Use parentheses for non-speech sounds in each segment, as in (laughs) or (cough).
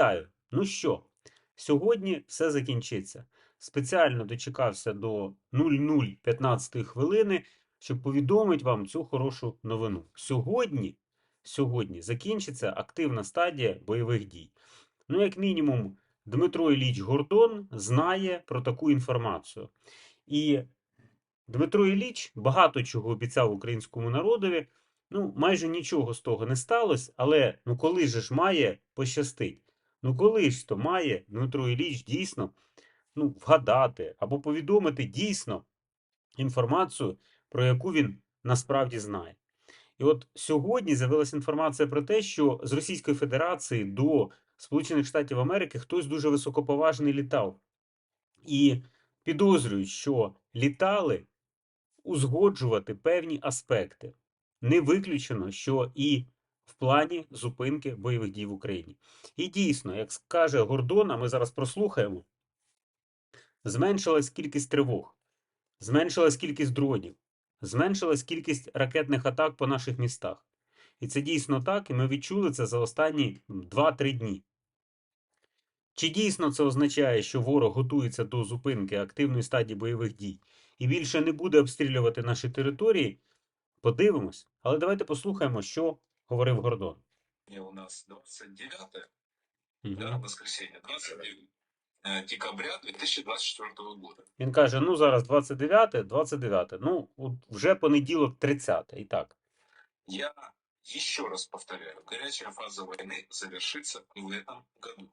Вітаю! Ну що, сьогодні все закінчиться. Спеціально дочекався до 00.15 хвилини, щоб повідомити вам цю хорошу новину. Сьогодні, сьогодні закінчиться активна стадія бойових дій. Ну, як мінімум, Дмитро Іліч Гордон знає про таку інформацію. І Дмитро Іліч багато чого обіцяв українському народові. Ну, майже нічого з того не сталося, але ну коли же ж має пощастить? Ну коли ж то має Дмитро Іліч дійсно ну, вгадати або повідомити дійсно інформацію, про яку він насправді знає. І от сьогодні з'явилася інформація про те, що з Російської Федерації до Сполучених Штатів Америки хтось дуже високоповажний літав. І підозрюють, що літали узгоджувати певні аспекти. Не виключено, що і в плані зупинки бойових дій в Україні. І дійсно, як скаже Гордон, а ми зараз прослухаємо, зменшилась кількість тривог, зменшилась кількість дронів, зменшилась кількість ракетних атак по наших містах. І це дійсно так, і ми відчули це за останні 2-3 дні. Чи дійсно це означає, що ворог готується до зупинки активної стадії бойових дій і більше не буде обстрілювати наші території? Подивимось. Але давайте послухаємо, що говорив Гордон. Сегодня у нас 29 Мгм. да, воскресенье, 29 э, декабря 2024 года. Він каже: ну зараз 29, 29, ну от вже понеділок 30. І так. Я еще раз повторяю, горячая фаза войны завершится в этом году.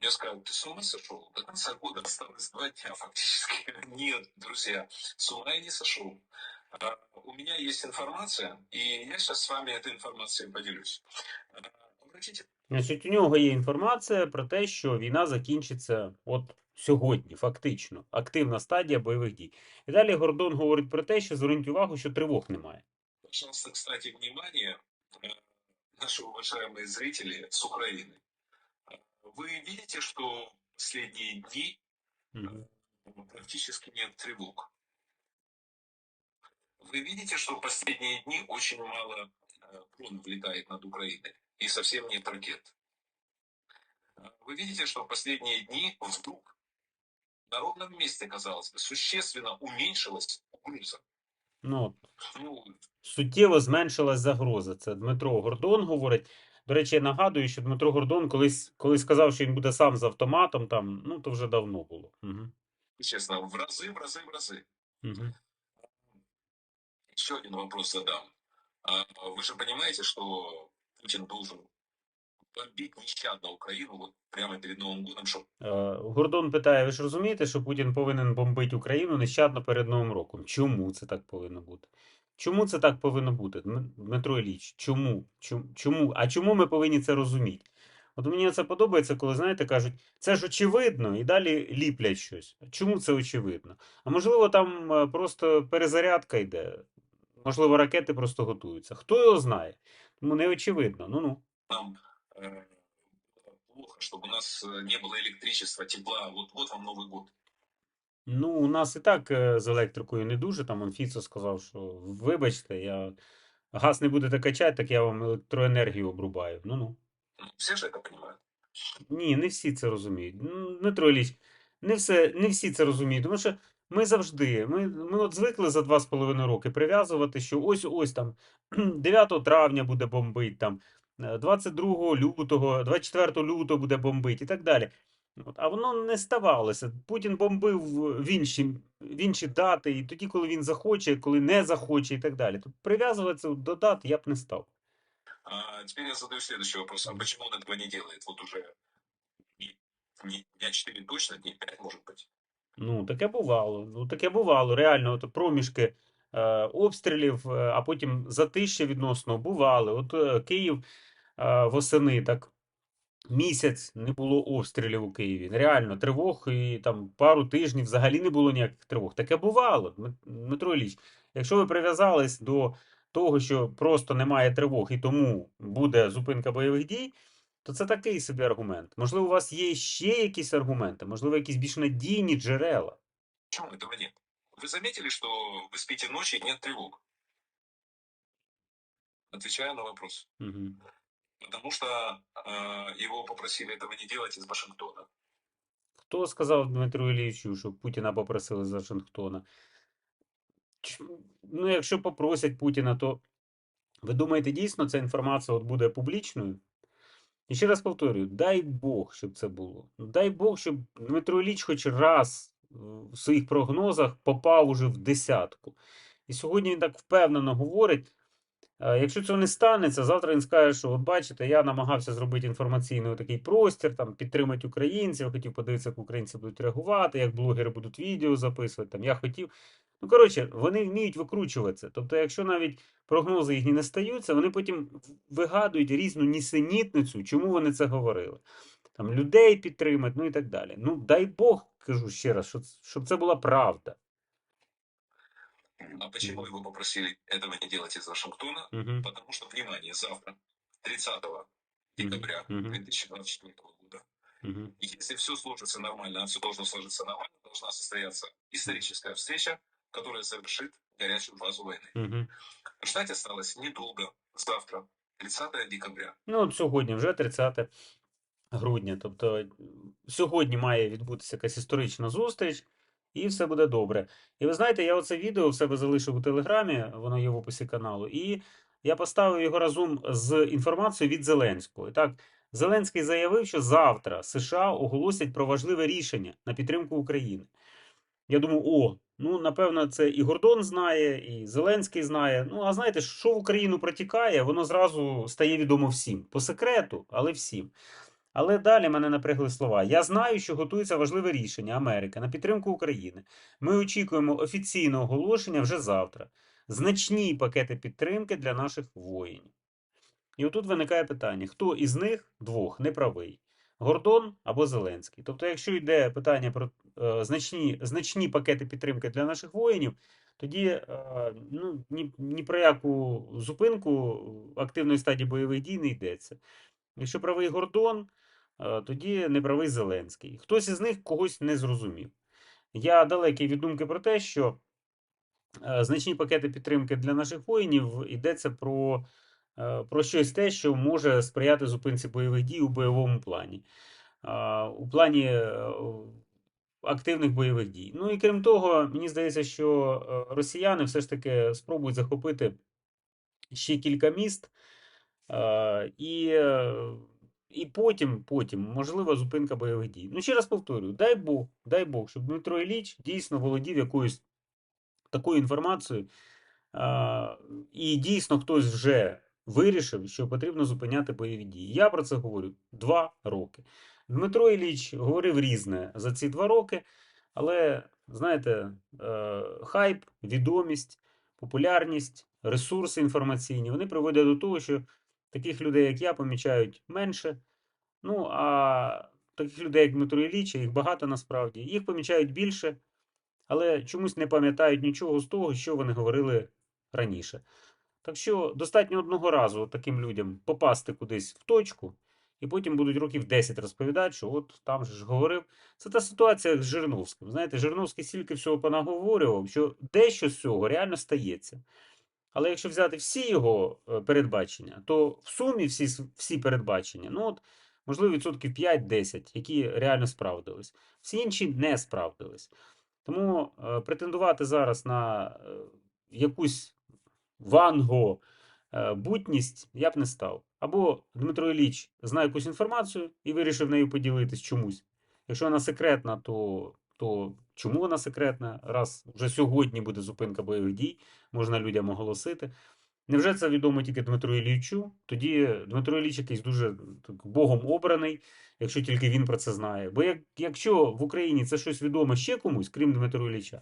Мне скажут, ты с ума сошел? До конца года осталось два дня фактически. (laughs) Нет, друзья, с ума я не сошел. А, У меня есть информация, и я сейчас с вами этой информацией поделюсь. А, Обратите Значить, у нього є інформація про те, що війна закінчиться от сьогодні, фактично, активна стадія бойових дій. І далі Гордон говорить про те, що зверніть увагу, що тривог немає. Пожалуйста, кстати, внимание, э, наши уважаемые зрители с Украины. Э, Вы видите, что последние дни Мгм. практически нет тревог. Вы видите, что последние дни очень мало э, дронов летает над Украиной и совсем нет ракет. Э, Вы видите, что в последние дни вдруг на ровном месте, казалось бы, существенно уменьшилась угроза. Ну, от, Ну, суттєво зменшилась загроза. Це Дмитро Гордон говорить. До речі, я нагадую, що Дмитро Гордон колись, коли сказав, що він буде сам з автоматом, там, ну то вже давно було. Угу. честно, в разы, в разы, в разы. Угу. Еще один вопрос задам. А Вы же понимаете, что Путин должен бомбить нещадно Украину вот прямо перед Новым годом, чтобы Е, Гордон питає: ви ж розумієте, що Путін повинен бомбити Україну нещадно перед Новим роком? Чому це так повинно бути? Чому це так повинно бути, Дм- Дмитро Ілліч? Чому? Чому? Чому? А чому ми повинні це розуміти? От мені це подобається, коли, знаєте, кажуть, це ж очевидно, і далі ліплять щось. Чому це очевидно? А можливо, там е, просто перезарядка йде, можливо, ракети просто готуються. Хто його знає? Тому не очевидно. Ну-ну. нам э, было плохо, чтобы у нас э, не было электричества, тепла. Вот, вот вам Новый год. Ну, у нас і так е, з електрикою не дуже. Там он Фіцо сказав, що вибачте, я газ не будете качати, так я вам електроенергію обрубаю. Ну-ну. Ну, Все же это понимают. Ні, не всі це розуміють. Ну, Дмитро Ілліч, не, все, не всі це розуміють, тому що ми завжди, ми, ми от звикли за два з половиною роки прив'язувати, що ось-ось там (clears throat) 9 травня буде бомбить, там е, 22 лютого, 24 лютого буде бомбить і так далі. От, а воно не ставалося. Путін бомбив в інші, в інші дати, і тоді, коли він захоче, коли не захоче, і так далі. Тут прив'язуватися до дат я б не став. А теперь я задаю следующий вопрос. А почему он этого не делает? Вот уже дня 4 точно, дней 5 может быть. Ну, таке бувало. Ну, таке бувало. Реально, от проміжки е, обстрілів, е, а потім затища відносно бували. От е, Київ е, восени так місяць не було обстрілів у Києві. Реально, тривог і там пару тижнів взагалі не було ніяких тривог. Таке бувало, Дмит- Дмитро Ілліч. Якщо ви прив'язались до того, що просто немає тривог і тому буде зупинка бойових дій, то це такий собі аргумент. Можливо, у вас є ще якісь аргументи, можливо, якісь більш надійні джерела. Почему этого нет? Вы заметили, что вы спите ночью и нет тревог? Отвечаю на вопрос. Угу. Потому что э, его попросили этого не делать из Вашингтона. Хто сказав Дмитру Іллічу, що Путіна попросили з Вашингтона? Ч- Ну, якщо попросять Путіна, то ви думаєте, дійсно ця інформація от буде публічною? І ще раз повторюю, дай Бог, щоб це було. Ну, Дай Бог, щоб Дмитро Ілліч хоч раз в своїх прогнозах попав уже в десятку. І сьогодні він так впевнено говорить. Якщо цього не станеться, завтра він скаже, що от бачите, я намагався зробити інформаційний такий простір, там підтримати українців, хотів подивитися, як українці будуть реагувати, як блогери будуть відео записувати. Там я хотів. Ну коротше, вони вміють викручуватися. Тобто, якщо навіть прогнози їхні не стаються, вони потім вигадують різну нісенітницю, чому вони це говорили. Там людей підтримати, ну і так далі. Ну дай Бог, кажу ще раз, щоб, щоб це була правда. А почему его попросили этого не делать из Вашингтона? Угу. Потому что, внимание, завтра, 30 декабря Мгм. 2024 года, Угу. если все сложится нормально, а все должно сложиться нормально, должна состояться историческая встреча, которая завершит горячую фазу войны. Угу. Ждать осталось недолго. Завтра, 30 декабря. Ну, от сьогодні вже 30 грудня. Тобто сьогодні має відбутися якась історична зустріч, і все буде добре. І ви знаєте, я оце відео в себе залишив у Телеграмі, воно є в описі каналу, і я поставив його разом з інформацією від Зеленського. І так, Зеленський заявив, що завтра США оголосять про важливе рішення на підтримку України. Я думаю, о, ну напевно, це і Гордон знає, і Зеленський знає. Ну, а знаєте, що в Україну протікає, воно зразу стає відомо всім. По секрету, але всім. Але далі мене напрягли слова. Я знаю, що готується важливе рішення Америки на підтримку України. Ми очікуємо офіційного оголошення вже завтра. Значні пакети підтримки для наших воїнів. І отут виникає питання: хто із них двох не правий? Гордон або Зеленський. Тобто, якщо йде питання про значні, значні пакети підтримки для наших воїнів, тоді е, ну, ні, ні про яку зупинку активної стадії бойових дій не йдеться. Якщо правий Гордон, е, тоді не правий Зеленський. Хтось із них когось не зрозумів. Я далекий від думки про те, що е, значні пакети підтримки для наших воїнів йдеться про, е, про щось те, що може сприяти зупинці бойових дій у бойовому плані. У плані е, активних бойових дій. Ну і крім того, мені здається, що е, росіяни все ж таки спробують захопити ще кілька міст. Е, І, е, і потім, потім, можливо, зупинка бойових дій. Ну, ще раз повторюю, дай Бог, дай Бог, щоб Дмитро Ілліч дійсно володів якоюсь такою інформацією, і дійсно хтось вже вирішив, що потрібно зупиняти бойові дії. Я про це говорю два роки. Дмитро Ілліч говорив різне за ці два роки, але, знаєте, е, хайп, відомість, популярність, ресурси інформаційні вони приводять до того, що таких людей, як я, помічають менше. Ну, а таких людей, як Дмитро Ілліч, їх багато насправді, їх помічають більше, але чомусь не пам'ятають нічого з того, що вони говорили раніше. Так що достатньо одного разу таким людям попасти кудись в точку, і потім будуть років 10 розповідати, що от там же ж говорив. Це та ситуація з Жириновським. Знаєте, Жириновський стільки всього понаговорював, що дещо з цього реально стається. Але якщо взяти всі його е, передбачення, то в сумі всі, всі передбачення, ну от, можливо, відсотків 5-10, які реально справдились. Всі інші не справдились. Тому е, претендувати зараз на е, якусь ванго бутність я б не став. Або Дмитро Ілліч знає якусь інформацію і вирішив нею поділитись чомусь. Якщо вона секретна, то, то чому вона секретна? Раз вже сьогодні буде зупинка бойових дій, можна людям оголосити. Невже це відомо тільки Дмитру Іллічу? Тоді Дмитро Ілліч якийсь дуже так, Богом обраний, якщо тільки він про це знає. Бо як, якщо в Україні це щось відомо ще комусь, крім Дмитра Ілліча,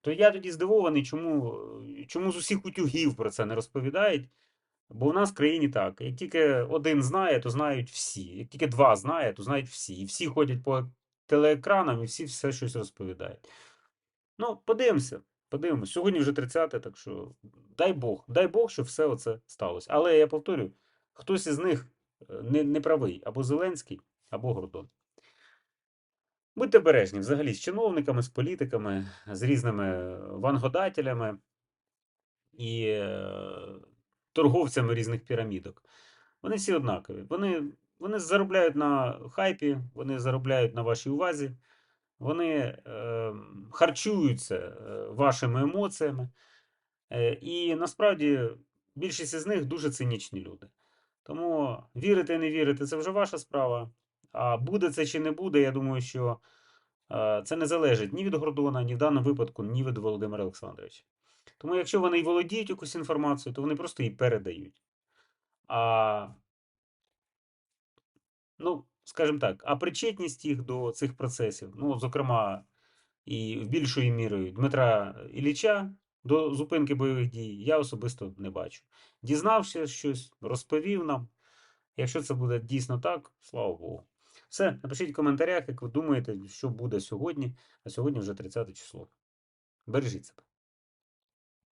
то я тоді здивований, чому, чому з усіх утюгів про це не розповідають. Бо в нас в країні так. Як тільки один знає, то знають всі. Як тільки два знає, то знають всі. І всі ходять по телеекранам і всі все щось розповідають. Ну, подивимося. Подивимося. Сьогодні вже 30 те так що дай Бог, дай Бог, щоб все оце сталося. Але я повторюю, хтось із них е, не, не правий, або Зеленський, або Гордон. Будьте бережні взагалі з чиновниками, з політиками, з різними вангодателями і е, торговцями різних пірамідок. Вони всі однакові. Вони, вони заробляють на хайпі, вони заробляють на вашій увазі, вони е, харчуються вашими емоціями. Е, і насправді більшість із них дуже цинічні люди. Тому вірити, не вірити це вже ваша справа. А буде це чи не буде, я думаю, що е, це не залежить ні від Гордона, ні в даному випадку, ні від Володимира Олександровича. Тому якщо вони й володіють якусь інформацією, то вони просто її передають. А, ну, скажімо так, а причетність їх до цих процесів, ну, зокрема, і в більшою мірою Дмитра Ілліча до зупинки бойових дій, я особисто не бачу. Дізнався щось, розповів нам. Якщо це буде дійсно так, слава Богу. Все, напишіть в коментарях, як ви думаєте, що буде сьогодні, а сьогодні вже 30 число. Бережіть себе.